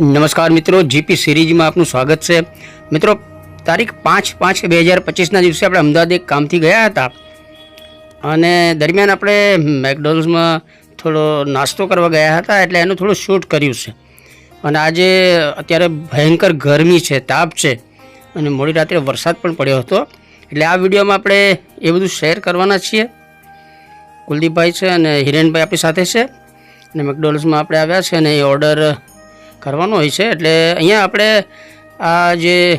નમસ્કાર મિત્રો, જીપી સિરીઝમાં આપનું સ્વાગત છે. મિત્રો, તારીખ પાંચ પાંચ બે હજાર પચીસના દિવસે આપણે અમદાવાદ એક કામથી ગયા હતા. અને દરમિયાન આપણે મેકડોનલ્ડ્સમાં થોડો નાસ્તો કરવા ગયા હતા, એટલે એનું થોડું શૂટ કર્યું છે. અને આજે અત્યારે ભયંકર ગરમી છે, તાપ છે. અને મોડી રાત્રે વરસાદ પણ પડ્યો હતો. એટલે આ વિડીયોમાં આપણે એ બધું શેર કરવાના છીએ. કુલદીપભાઈ છે અને હિરેનભાઈ આપણી સાથે છે. અને મેકડોનલ્ડ્સમાં આપણે આવ્યા છે અને એ ઓર્ડર કરવાનો હોય છે. એટલે અહીંયા આપણે આ જે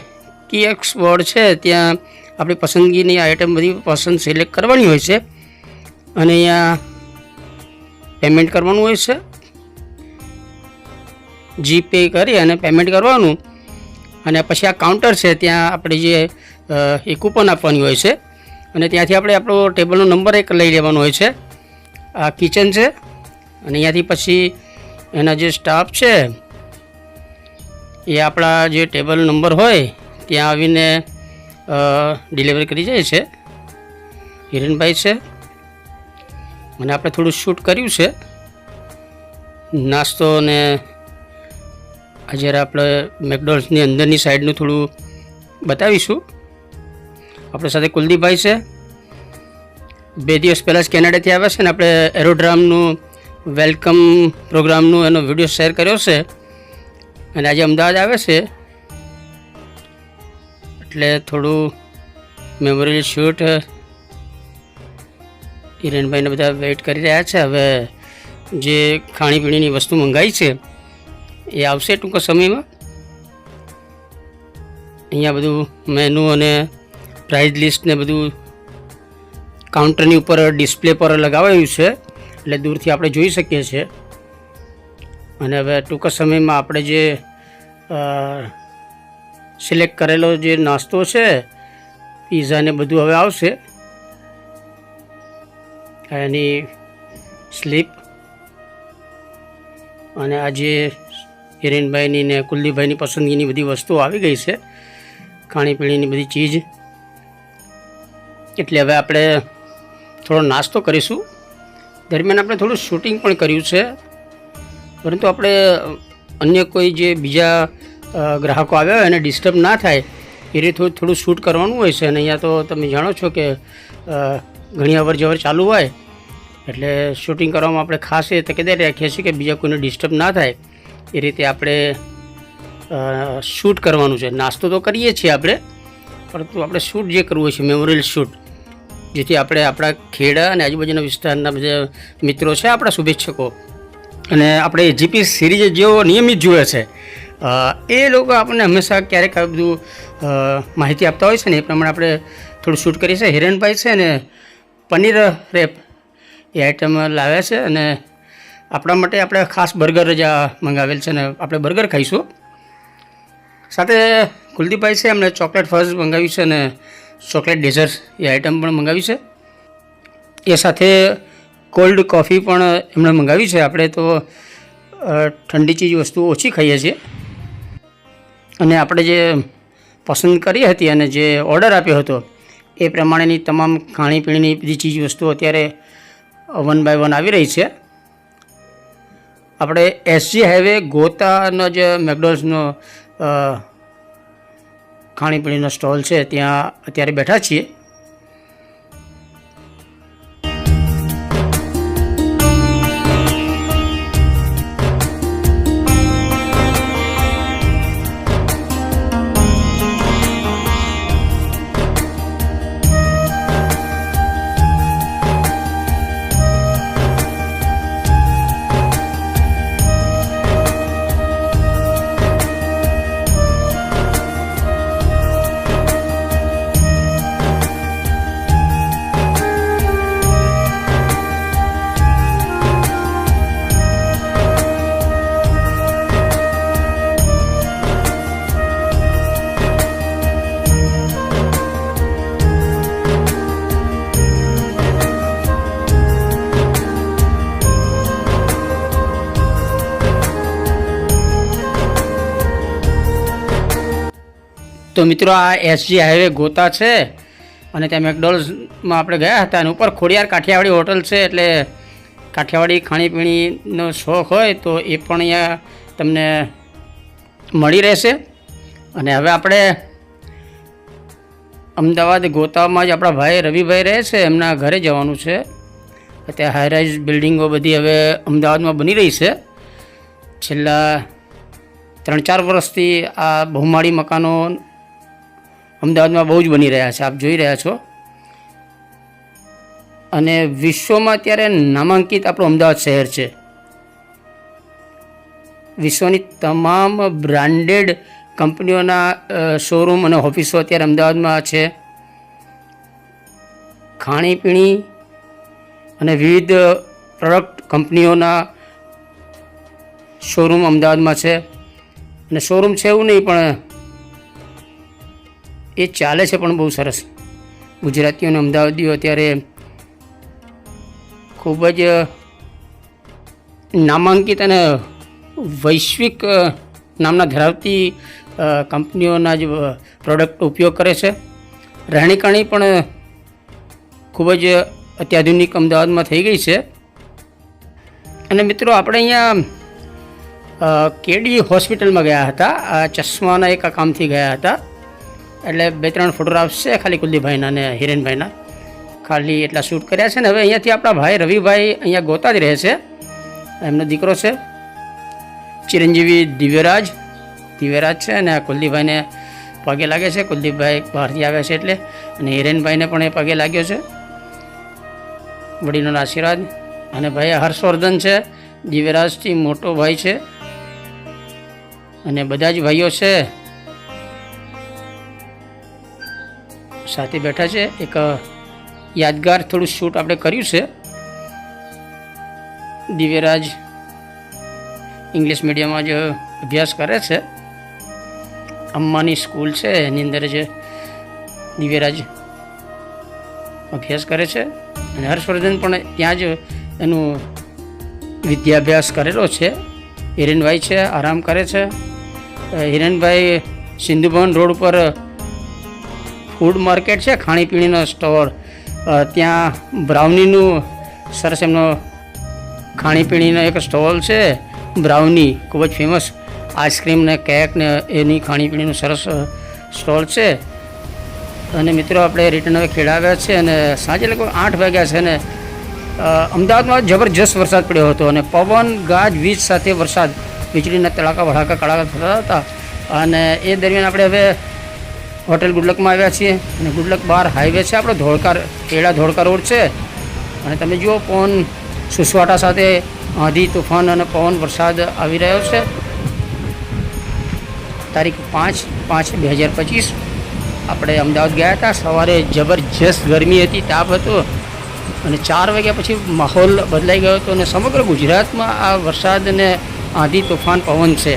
કીએક્સ બોર્ડ છે, ત્યાં આપણી પસંદગીની આઇટમ બધી પસંદ સિલેક્ટ કરવાની હોય છે. અને અહીંયા પેમેન્ટ કરવાનું હોય છે. જીપે કરી અને પેમેન્ટ કરવાનું. અને પછી આ કાઉન્ટર છે, ત્યાં આપણે જે એ કૂપન આપવાની હોય છે. અને ત્યાંથી આપણે આપણો ટેબલનો નંબર એક લઈ લેવાનો હોય છે. આ કિચન છે. અને અહીંયાથી પછી એના જે સ્ટાફ છે એ આપણા જે ટેબલ નંબર હોય, ત્યાં આવીને ડિલિવરી કરી જાય છે. હિરેનભાઈ છે. અને આપણે થોડું શૂટ કર્યું છે. નાસ્તો અને જ્યારે આપણે મેકડોનલ્ડ્સની અંદરની સાઈડનું થોડું બતાવીશું. આપણી સાથે કુલદીપભાઈ છે. બે દિવસ પહેલાં જ કેનેડાથી આવ્યા છે ને આપણે એરોડ્રામનું વેલકમ પ્રોગ્રામનું એનો વીડિયો શેર કર્યો છે. અને આજે અમદાવાદ આવે છે. એટલે થોડું મેમોરિયલ શૂટ હિરેનભાઈને બધા વેઇટ કરી રહ્યા છે. હવે જે ખાણીપીણીની વસ્તુ મંગાવી છે, એ આવશે ટૂંક સમયમાં. અહીંયા બધું મેનુ અને પ્રાઇઝ લિસ્ટ ને બધું કાઉન્ટરની ઉપર ડિસ્પ્લે પર લગાવાયું છે. એટલે દૂરથી આપણે જોઈ શકીએ છીએ. અને હવે ટૂંક સમયમાં આપણે જે સિલેક્ટ કરેલો જે નાસ્તો છે પીઝા ને બધું હવે આવશે. એની સ્લીપ અને આ જે હિરેનભાઈની ને કુલદીપભાઈની પસંદગીની બધી વસ્તુઓ આવી ગઈ છે. ખાણીપીણીની બધી ચીજ. એટલે હવે આપણે થોડો નાસ્તો કરીશું. દરમિયાન આપણે થોડું શૂટિંગ પણ કર્યું છે. પરંતુ આપણે અન્ય કોઈ જે બીજા ગ્રાહકો આવ્યા હોય એને ડિસ્ટર્બ ના થાય, એ રીતે થોડું શૂટ કરવાનું હોય છે. અને અહીંયા તો તમે જાણો છો કે ઘણી અવર જવર ચાલુ હોય. એટલે શૂટિંગ કરવામાં આપણે ખાસ એ તકેદારી રાખીએ છીએ કે બીજા કોઈને ડિસ્ટર્બ ના થાય. એ રીતે આપણે શૂટ કરવાનું છે. નાસ્તો તો કરીએ છીએ આપણે, પરંતુ આપણે શૂટ જે કરવું હોય છે મેમોરિયલ શૂટ જેથી આપણે આપણા ખેડા અને આજુબાજુના વિસ્તારના બધા મિત્રો છે, આપણા શુભેચ્છકો અને આપણે જીપી સિરીઝ જેઓ નિયમિત જુએ છે. એ લોકો આપણને હંમેશા ક્યારેક આ બધું માહિતી આપતા હોય છે ને, એ પ્રમાણે આપણે થોડું શૂટ કરીએ છીએ. હિરેનભાઈ છે ને, પનીર રેપ એ આઈટમ લાવ્યા છે અને આપણા માટે આપણે ખાસ બર્ગર જ મંગાવેલ છે ને આપણે બર્ગર ખાઈશું. સાથે કુલદીપભાઈ છે, એમણે ચોકલેટ ફર્સ્ટ મંગાવ્યું છે અને ચોકલેટ ડેઝર્ટ એ આઈટમ પણ મંગાવી છે. એ સાથે કોલ્ડ કોફી પણ એમણે મંગાવી છે. આપણે તો ઠંડી ચીજ વસ્તુઓ ઓછી ખાઈએ છીએ. અને આપણે જે પસંદ કરી હતી અને જે ઓર્ડર આપ્યો હતો, એ પ્રમાણેની તમામ ખાણીપીણીની બધી ચીજ વસ્તુઓ અત્યારે વન બાય વન આવી રહી છે. આપણે એસજી હાઈવે ગોતાનો જે મેકડોલ્સનો ખાણીપીણીનો સ્ટોલ છે. ત્યાં અત્યારે બેઠા છીએ. તો મિત્રો આ એસજી હાઈવે ગોતા છે અને ત્યાં મેકડોનલ્ડ્સમાં આપણે ગયા હતા અને ઉપર ખોડિયાર કાઠિયાવાડી હોટલ છે એટલે કાઠિયાવાડી ખાણીપીણીનો શોખ હોય તો એ પણ અહીંયા તમને મળી રહેશે. અને હવે આપણે અમદાવાદ ગોતામાં જ આપણા ભાઈ રવિભાઈ રહે છે, એમના ઘરે જવાનું છે. અત્યારે હાઈરાઇઝ બિલ્ડિંગો બધી હવે અમદાવાદમાં બની રહી છે. છેલ્લા ત્રણ ચાર વર્ષથી આ બહુમાળી મકાનો અમદાવાદમાં બહુ જ બની રહ્યા છે. આપ જોઈ રહ્યા છો. અને વિશ્વમાં અત્યારે નામાંકિત આપણું અમદાવાદ શહેર છે. વિશ્વની તમામ બ્રાન્ડેડ કંપનીઓના શોરૂમ અને ઓફિસો અત્યારે અમદાવાદમાં છે. ખાણીપીણી અને વિવિધ પ્રોડક્ટ કંપનીઓના શોરૂમ અમદાવાદમાં છે. અને શોરૂમ છે એવું નહીં, પણ એ ચાલે છે પણ બહુ સરસ. ગુજરાતીઓને અમદાવાદીઓ અત્યારે ખૂબ જ નામાંકિત અને વૈશ્વિક નામના ધરાવતી કંપનીઓના જ પ્રોડક્ટ ઉપયોગ કરે છે. રહેણીકરણી પણ ખૂબ જ અત્યાધુનિક અમદાવાદમાં થઈ ગઈ છે. અને મિત્રો આપણે અહીંયા કેડી હોસ્પિટલમાં ગયા હતા. ચશ્માના એક કામથી ગયા હતા. એટલે બે ત્રણ ફોટોગ્રાફ્સ છે ખાલી કુલદીપભાઈના અને હિરેનભાઈના. ખાલી એટલા શૂટ કર્યા છે ને હવે અહીંયાથી આપણા ભાઈ રવિભાઈ અહીંયા ગોતા જ રહે છે. એમનો દીકરો છે ચિરંજીવી દિવ્યરાજ. દિવ્યરાજ છે અને આ કુલદીપભાઈને પગે લાગે છે. કુલદીપભાઈ બહારથી આવ્યા છે એટલે. અને હિરેનભાઈને પણ એ પગે લાગ્યો છે. વડીલોના આશીર્વાદ. અને ભાઈ હર્ષવર્ધન છે. દિવ્યરાજથી મોટો ભાઈ છે. અને બધા જ ભાઈઓ છે. સાથે બેઠા છે. એક યાદગાર થોડું શૂટ આપણે કર્યું છે. દિવ્યરાજ ઇંગ્લિશ મીડિયમમાં જ અભ્યાસ કરે છે. અમ્માની સ્કૂલ છે. એની અંદર જ દિવ્યરાજ અભ્યાસ કરે છે. અને હર્ષવર્ધન પણ ત્યાં જ એનું વિદ્યાભ્યાસ કરેલો છે. હિરેનભાઈ છે, આરામ કરે છે. હિરેનભાઈ સિંધુભવન રોડ ઉપર ફૂડ માર્કેટ છે, ખાણીપીણીનો સ્ટોર. ત્યાં બ્રાઉનીનું સરસ એમનો ખાણીપીણીનો એક સ્ટોલ છે, બ્રાઉની, ખૂબ જ ફેમસ આઈસ્ક્રીમ ને કેક ને એની ખાણીપીણીનું સરસ સ્ટોલ છે. અને મિત્રો આપણે રિટર્ન હવે ખેડાવ્યા છે અને સાંજે લગભગ આઠ વાગ્યા છે ને અમદાવાદમાં જબરજસ્ત વરસાદ પડ્યો હતો અને પવન, ગાજ, વીજ સાથે વરસાદ. વીજળીના તડાકા ભડાકા કડાકા થતા હતા. અને એ દરમિયાન આપણે હવે હોટેલ ગુડલકમાં આવ્યા છીએ અને ગુડલક બહાર હાઈવે છે. આપણો ધોળકા કેળા ધોળકા રોડ છે. અને તમે જુઓ, પવન સુસવાટા સાથે આંધી તુફાન અને પવન વરસાદ આવી રહ્યો છે. તારીખ પાંચ પાંચ બે હજાર પચીસ. આપણે અમદાવાદ ગયા હતા. સવારે જબરજસ્ત ગરમી હતી, તાપ હતો. અને ચાર વાગ્યા પછી માહોલ બદલાઈ ગયો હતો અને સમગ્ર ગુજરાતમાં આ વરસાદ અને આંધી તોફાન પવન છે.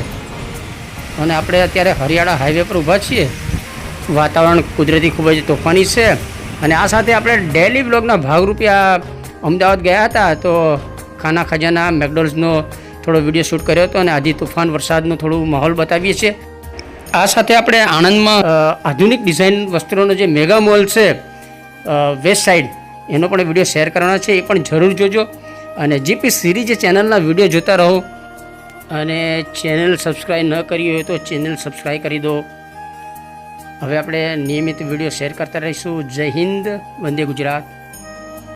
અને આપણે અત્યારે હરિયાળા હાઈવે પર ઊભા છીએ. વાતાવરણ કુદરતી ખૂબ જ તોફાની છે. અને આ સાથે આપણે ડેલી બ્લોગના ભાગરૂપે આ અમદાવાદ ગયા હતા તો ખાના ખજાના મેકડોલ્સનો થોડો વીડિયો શૂટ કર્યો હતો અને આજે તોફાન વરસાદનો થોડું માહોલ બતાવીએ છીએ. આ સાથે આપણે આણંદમાં આધુનિક ડિઝાઇન વસ્ત્રોનો જે મેગા મોલ છે વેસ્ટ સાઇડ એનો પણ વીડિયો શેર કરવાનો છે, એ પણ જરૂર જોજો. અને જીપી સિરીઝ ચેનલના વીડિયો જોતા રહો અને ચેનલ સબસ્ક્રાઈબ ન કરી હોય તો ચેનલ સબસ્ક્રાઈબ કરી દો. હવે આપણે નિયમિત વીડિયો શેર કરતા રહીશું. જય હિન્દ વંદે ગુજરાત.